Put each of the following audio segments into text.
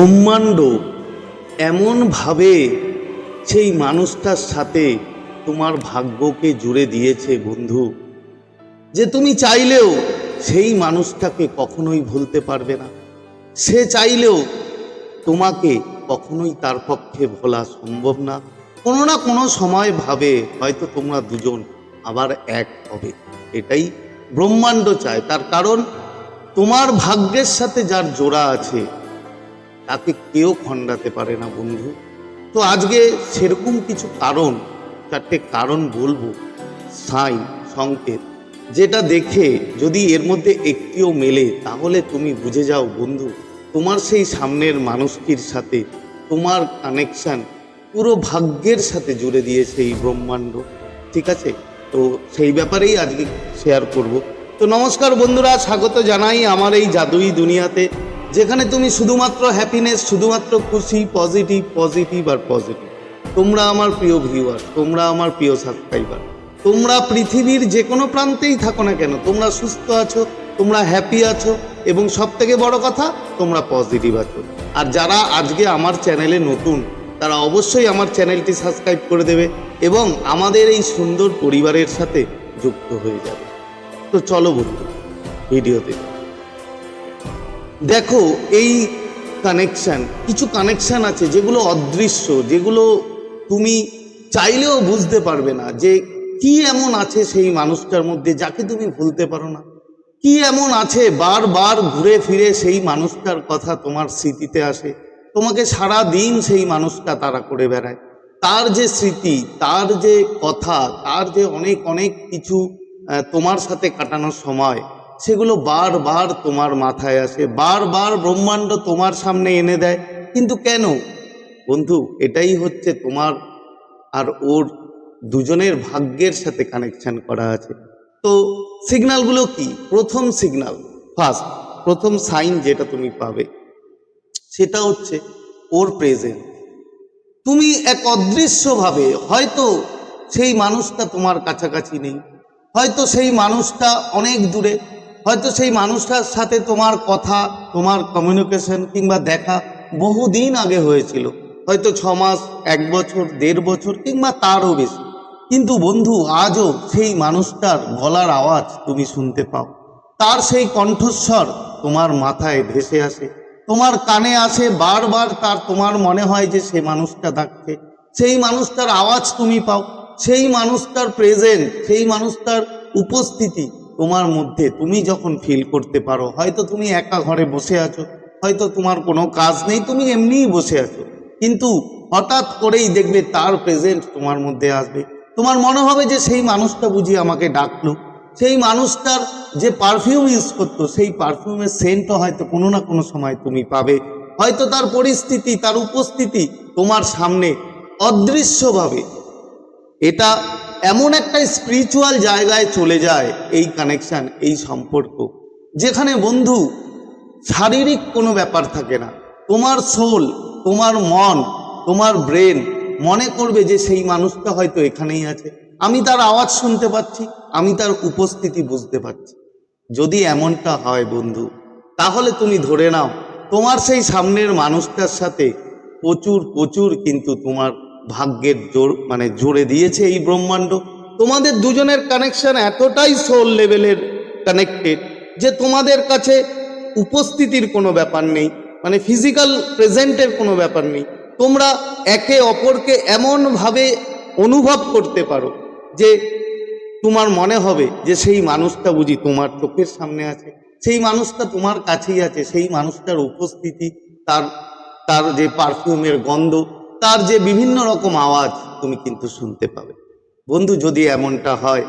ব্রহ্মাণ্ড এমনভাবে সেই মানুষটার সাথে তোমার ভাগ্যকে জুড়ে দিয়েছে বন্ধু, যে তুমি চাইলেও সেই মানুষটাকে কখনোই ভুলতে পারবে না। সে চাইলেও তোমাকে কখনোই তার পক্ষে ভোলা সম্ভব না। কোনো না কোনো সময় ভাবে হয়তো তোমরা দুজন আবার এক হবে। এটাই ব্রহ্মাণ্ড চায়। তার কারণ তোমার ভাগ্যের সাথে যার জোড়া আছে তাকে কেউ খণ্ডাতে পারে না, বন্ধু। তো আজকে সেরকম কিছু কারণ, চারটে কারণ বলব। সাইন, সংকেত, যেটা দেখে যদি এর মধ্যে একটিও মেলে, তাহলে তুমি বুঝে যাও, বন্ধু, তোমার সেই সামনের মানুষটির সাথে, তোমার কানেকশন পুরো ভাগ্যের সাথে জুড়ে দিয়েছে এই ব্রহ্মাণ্ড, ঠিক আছে? তো সেই ব্যাপারেই আজকে শেয়ার করব। তো নমস্কার, বন্ধুরা, স্বাগত জানাই আমার এই জাদুই দুনিয়াতে। যেখানে তুমি শুধুমাত্র হ্যাপিনেস শুধুমাত্র খুশি পজিটিভ পজিটিভ আর পজিটিভ তোমরা আমার প্রিয় ভিউয়ার তোমরা আমার প্রিয় সাবস্ক্রাইবার তোমরা পৃথিবীর যে কোনো প্রান্তেই থাকো না কেন, তোমরা সুস্থ আছো, তোমরা হ্যাপি আছো, এবং সব থেকে বড় কথা, তোমরা পজিটিভ আছো। আর যারা আজকে আমার চ্যানেলে নতুন, তারা অবশ্যই আমার চ্যানেলটি সাবস্ক্রাইব করে দেবে এবং আমাদের এই সুন্দর পরিবারের সাথে যুক্ত হয়ে যাবে। তো চলো বন্ধু ভিডিওতে দেখো, এই কানেকশন কিছু কানেকশন আছে যেগুলো অদৃশ্য, যেগুলো তুমি চাইলেও বুঝতে পারবে না যে কি এমন আছে সেই মানুষটার মধ্যে যাকে তুমি ভুলতে পারো না। কি এমন আছে বারবার ঘুরে ফিরে সেই মানুষটার কথা তোমার স্মৃতিতে আসে। তোমাকে সারা দিন সেই মানুষটা তারা করে বেড়ায়। তার যে স্মৃতি, তার যে কথা, তার যে অনেক অনেক কিছু তোমার সাথে কাটানোর সময় সেগুলো বারবার তোমার মাথায় আসে, বারবার ব্রহ্মাণ্ড তোমার সামনে এনে দেয়। কিন্তু কেন? বন্ধু, এটাই হচ্ছে তোমার আর ওর দুজনের ভাগ্যের সাথে কানেকশন করা আছে। তো সিগনালগুলো কি? প্রথম সিগনাল ফার্স্ট প্রথম সাইন যেটা তুমি পাবে, সেটা হচ্ছে ওর প্রেজেন্ট তুমি এক অদৃশ্যভাবে, হয়তো সেই মানুষটা তোমার কাছাকাছি নেই, হয়তো সেই মানুষটা অনেক দূরে হয়তো সেই মানুষটার সাথে তোমার কথা, তোমার কমিউনিকেশন কিংবা দেখা বহুদিন আগে হয়েছিল। হয়তো ছ মাস, এক বছর, দেড় বছর কিংবা তারও বেশি। কিন্তু বন্ধু, আজও সেই মানুষটার গলার আওয়াজ তুমি শুনতে পাও। তার সেই কণ্ঠস্বর তোমার মাথায় ভেসে আসে। তোমার কানে আসে, বারবার তার তোমার মনে হয় যে সে মানুষটা ডাকছে। সেই মানুষটার আওয়াজ তুমি পাও। সেই মানুষটার প্রেজেন্ট সেই মানুষটার উপস্থিতি তোমার মধ্যে তুমি যখন ফিল করতে পারো, হয়তো তুমি একা ঘরে বসে আছো, হয়তো তোমার কোনো কাজ নেই, তুমি এমনিই বসে আছো। কিন্তু হঠাৎ করেই দেখবে তার প্রেজেন্ট তোমার মধ্যে আসবে। তোমার মনে হবে যে সেই মানুষটা বুঝি আমাকে ডাকলো। সেই মানুষটার যে পারফিউম ইউজ করতো, সেই পারফিউমের সেন্টও হয়তো কোনো না কোনো সময় তুমি পাবে। হয়তো তার পরিস্থিতি, তার উপস্থিতি তোমার সামনে অদৃশ্যভাবে। এটা এমন একটা স্পিরিচুয়াল জায়গায় চলে যায় এই কানেকশন এই সম্পর্ক, যেখানে বন্ধু, শারীরিক কোনো ব্যাপার থাকে না। তোমার সোল তোমার মন, তোমার ব্রেন মনে করবে যে সেই মানুষটা হয়তো এখানেই আছে। আমি তার আওয়াজ শুনতে পাচ্ছি, আমি তার উপস্থিতি বুঝতে পারছি। যদি এমনটা হয় বন্ধু, তাহলে তুমি ধরে নাও, তোমার সেই সামনের মানুষটার সাথে প্রচুর প্রচুর কিন্তু তোমার ভাগ্যের জোর মানে জোরে দিয়েছে এই ব্রহ্মাণ্ড। তোমাদের দুজনের কানেকশন এতটাই সোল লেভেলের কানেক্টেড যে তোমাদের কাছে উপস্থিতির কোনো ব্যাপার নেই মানে ফিজিক্যাল প্রেজেন্টের কোনো ব্যাপার নেই। তোমরা একে অপরকে এমনভাবে অনুভব করতে পারো যে তোমার মনে হবে যে সেই মানুষটা বুঝি তোমার চোখের সামনে আছে, সেই মানুষটা তোমার কাছেই আছে, সেই মানুষটার উপস্থিতি, তার তার যে পারফিউমের গন্ধ তার যে বিভিন্ন রকম আওয়াজ তুমি কিন্তু শুনতে পাবে। বন্ধু, যদি এমনটা হয়,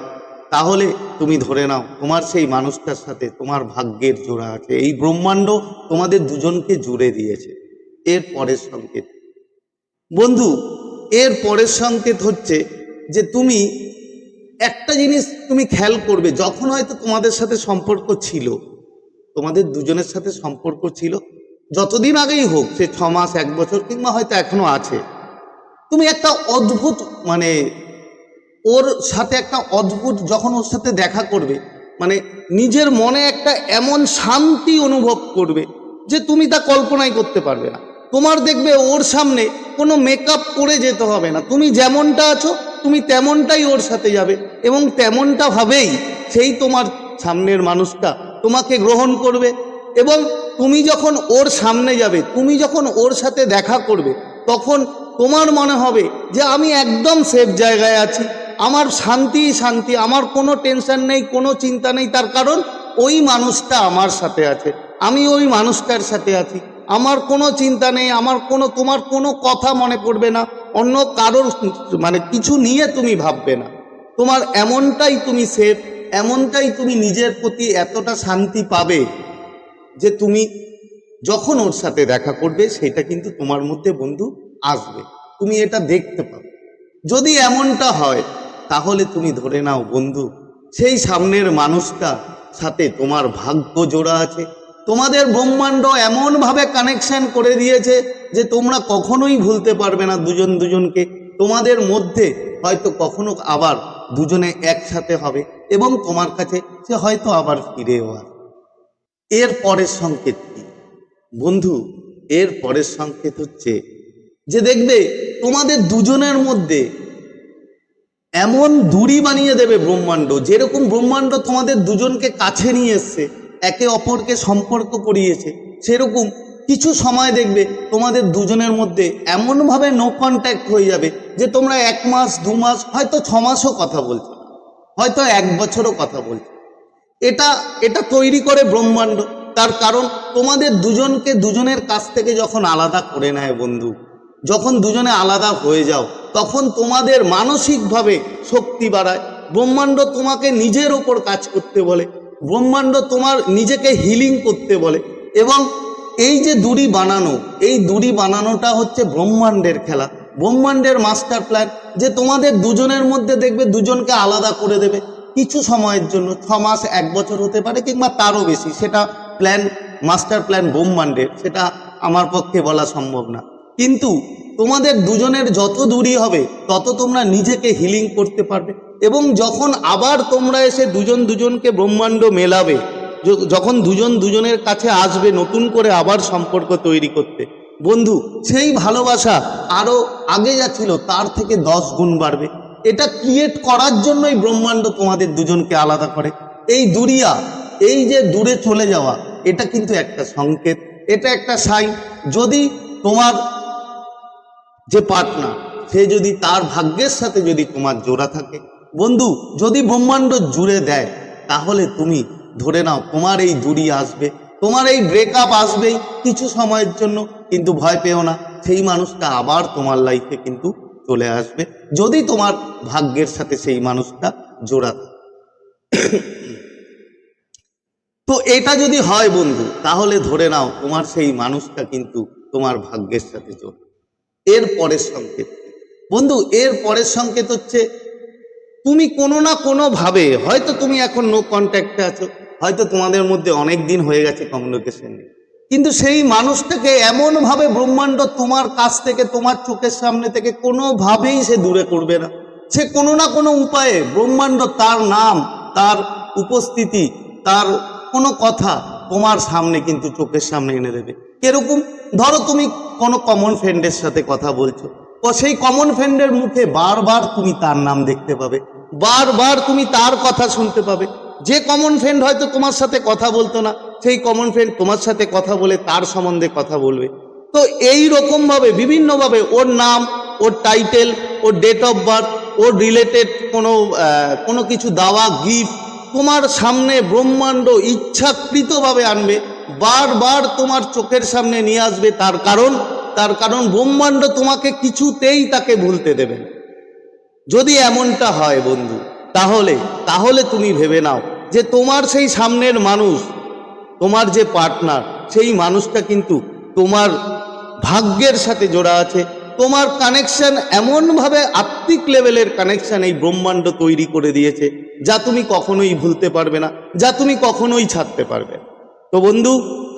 তাহলে তুমি ধরে নাও, তোমার সেই মানুষটার সাথে তোমার ভাগ্যের জোড়া আছে। এই ব্রহ্মাণ্ড তোমাদের দুজনকে জুড়ে দিয়েছে। এর পরের সংকেত। বন্ধু, এর পরের সংকেত হচ্ছে যে তুমি একটা জিনিস তুমি খেয়াল করবে, যখন হয়তো তোমাদের সাথে সম্পর্ক ছিল, তোমাদের দুজনের সাথে সম্পর্ক ছিল যতদিন আগেই হোক, সে ছ মাস, এক বছর কিংবা হয়তো এখনও আছে। তুমি একটা অদ্ভুত মানে ওর সাথে একটা অদ্ভুত যখন ওর সাথে দেখা করবে মানে নিজের মনে একটা এমন শান্তি অনুভব করবে যে তুমি তা কল্পনাই করতে পারবে না। তোমার দেখবে ওর সামনে কোনো মেকআপ করে যেতে হবে না। তুমি যেমনটা আছো, তুমি তেমনটাই ওর সাথে যাবে এবং তেমনটা ভাবেই সেই তোমার সামনের মানুষটা তোমাকে গ্রহণ করবে এবং তুমি যখন ওর সামনে যাবে, তুমি যখন ওর সাথে দেখা করবে, তখন তোমার মনে হবে যে আমি একদম সেফ জায়গায় আছি। আমার শান্তি শান্তি, আমার কোনো টেনশন নেই, কোনো চিন্তা নেই, তার কারণ ওই মানুষটা আমার সাথে আছে। আমি ওই মানুষটার সাথে আছি। আমার কোনো চিন্তা নেই, আমার কোনো, তোমার কোনো কথা মনে পড়বে না। অন্য কারোর মানে কিছু নিয়ে তুমি ভাববে না। তোমার এমনটাই তুমি সেফ এমনটাই তুমি নিজের প্রতি এতটা শান্তি পাবে। যে তুমি যখন ওর সাথে দেখা করবে, সেটা কিন্তু তোমার মধ্যে বন্ধু আসবে। তুমি এটা দেখতে পাবে। যদি এমনটা হয়, তাহলে তুমি ধরে নাও বন্ধু, সেই সামনের মানুষটা সাথে তোমার ভাগ্য জোড়া আছে। তোমাদের ব্রহ্মাণ্ড এমনভাবে কানেকশন করে দিয়েছে যে তোমরা কখনোই ভুলতে পারবে না দুজন দুজনকে। তোমাদের মধ্যে হয়তো কখনো আবার দুজনে একসাথে হবে এবং তোমার কাছে সে হয়তো আবার ফিরেও আসবে। এর পরের সংকেত কি? বন্ধু, এর পরের সংকেত হচ্ছে যে দেখবে তোমাদের দুজনের মধ্যে এমন দূরি বানিয়ে দেবে ব্রহ্মাণ্ড, যেরকম ব্রহ্মাণ্ড তোমাদের দুজনকে কাছে নিয়ে এসছে, একে অপরকে সম্পর্ক করিয়েছে, সেরকম কিছু সময় দেখবে তোমাদের দুজনের মধ্যে এমনভাবে নো কন্ট্যাক্ট হয়ে যাবে যে তোমরা এক মাস, দু মাস, হয়তো ছ মাসও কথা বলছো হয়তো এক বছরও কথা বলছো এটা এটা তৈরি করে ব্রহ্মাণ্ড। তার কারণ তোমাদের দুজনকে দুজনের কাছ থেকে যখন আলাদা করে নেয় বন্ধু, যখন দুজনে আলাদা হয়ে যাও, তখন তোমাদের মানসিকভাবে শক্তি বাড়ায়। ব্রহ্মাণ্ড তোমাকে নিজের ওপর কাজ করতে বলে, ব্রহ্মাণ্ড তোমার নিজেকে হিলিং করতে বলে এবং এই যে দূরি বানানো, এই দূরি বানানোটা হচ্ছে ব্রহ্মাণ্ডের খেলা। ব্রহ্মাণ্ডের মাস্টার প্ল্যান যে তোমাদের দুজনের মধ্যে দেখবে দুজনকে আলাদা করে দেবে। কিছু সময়ের জন্য, ছ মাস, এক বছর হতে পারে কিংবা তারও বেশি, সেটা প্ল্যান মাস্টার প্ল্যান ব্রহ্মাণ্ডের, সেটা আমার পক্ষে বলা সম্ভব না। কিন্তু তোমাদের দুজনের যত দূরই হবে, তত তোমরা নিজেকে হিলিং করতে পারবে এবং যখন আবার তোমরা এসে দুজন দুজনকে ব্রহ্মাণ্ড মেলাবে যখন দুজন দুজনের কাছে আসবে নতুন করে আবার সম্পর্ক তৈরি করতে, বন্ধু, সেই ভালোবাসা আরও আগে যা ছিল তার থেকে দশ গুণ বাড়বে। এটা ক্রিয়েট করার জন্যই ব্রহ্মাণ্ড তোমাদের দুজনকে আলাদা করে। এই দুরিয়া, এই যে দূরে চলে যাওয়া, এটা কিন্তু একটা সংকেত, এটা একটা সাইন। যদি তোমার যে পার্টনার সে যদি তার ভাগ্যের সাথে যদি তোমার জোড়া থাকে। বন্ধু, যদি ব্রহ্মাণ্ড জুড়ে দেয়, তাহলে তুমি ধরে নাও, তোমার এই দূরি আসবে, তোমার এই ব্রেকআপ আসবেই কিছু সময়ের জন্য, কিন্তু ভয় পেও না। সেই মানুষটা আবার তোমার লাইফে কিন্তু চলে আসবে। যদি তোমার ভাগ্যের সাথে সেই মানুষটা জোড়া তো এটা যদি হয় বন্ধু, তাহলে ধরে নাও তোমার সেই মানুষটা কিন্তু তোমার ভাগ্যের সাথে জোড়া। এর পরের সংকেত। বন্ধু, এর পরের সংকেত হচ্ছে, তুমি কোনো না কোনো ভাবে হয়তো তুমি এখন নো কন্ট্যাক্টে আছো, হয়তো তোমাদের মধ্যে অনেক দিন হয়ে গেছে কমিউনিকেশন কিন্তু সেই মানুষটাকে এমনভাবে ব্রহ্মাণ্ড তোমার কাছ থেকে, তোমার চোখের সামনে থেকে কোনোভাবেই সে দূরে করবে না। সে কোনো না কোনো উপায়ে ব্রহ্মাণ্ড তার নাম, তার উপস্থিতি, তার কোনো কথা তোমার সামনে কিন্তু চোখের সামনে এনে দেবে। এরকম ধরো তুমি কোনো কমন ফ্রেন্ডের সাথে কথা বলছো। ও সেই কমন ফ্রেন্ডের মুখে বারবার তুমি তার নাম দেখতে পাবে। বারবার তুমি তার কথা শুনতে পাবে। যে কমন ফ্রেন্ড হয়তো তোমার সাথে কথা বলতো না। সেই কমন ফ্রেন্ড তোমার সাথে কথা বলে তার সম্বন্ধে কথা বলবে। তো এই রকমভাবে বিভিন্নভাবে ওর নাম, ওর টাইটেল ওর ডেট অফ বার্থ ওর রিলেটেড কোনো কোনো কিছু দাওয়া গিফট তোমার সামনে ব্রহ্মাণ্ড ইচ্ছাকৃতভাবে আনবে, বারবার তোমার চোখের সামনে নিয়ে আসবে তার কারণ তার কারণ ব্রহ্মাণ্ড তোমাকে কিছুতেই তাকে ভুলতে দেবে যদি এমনটা হয় বন্ধু, তাহলে তাহলে তুমি ভেবে নাও যে তোমার সেই সামনের মানুষ তোমার যে পার্টনার সেই মানুষটা কিন্তু তোমার ভাগ্যের সাথে জোড়া আছে। তোমার কানেকশন এমনভাবে আত্মিক লেভেলের কানেকশন এই ব্রহ্মাণ্ড তৈরি করে দিয়েছে, যা তুমি কখনোই ভুলতে পারবে না, যা তুমি কখনোই ছাড়তে পারবে তো বন্ধু,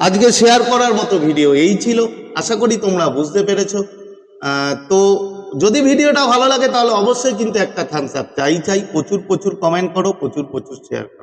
আজকে শেয়ার করার মতো ভিডিও এই ছিল। আশা করি তোমরা বুঝতে পেরেছ। তো যদি ভিডিওটা ভালো লাগে তাহলে অবশ্যই কিন্তু একটা থামস আপ চাই চাই। প্রচুর প্রচুর কমেন্ট করো, প্রচুর প্রচুর শেয়ার করো।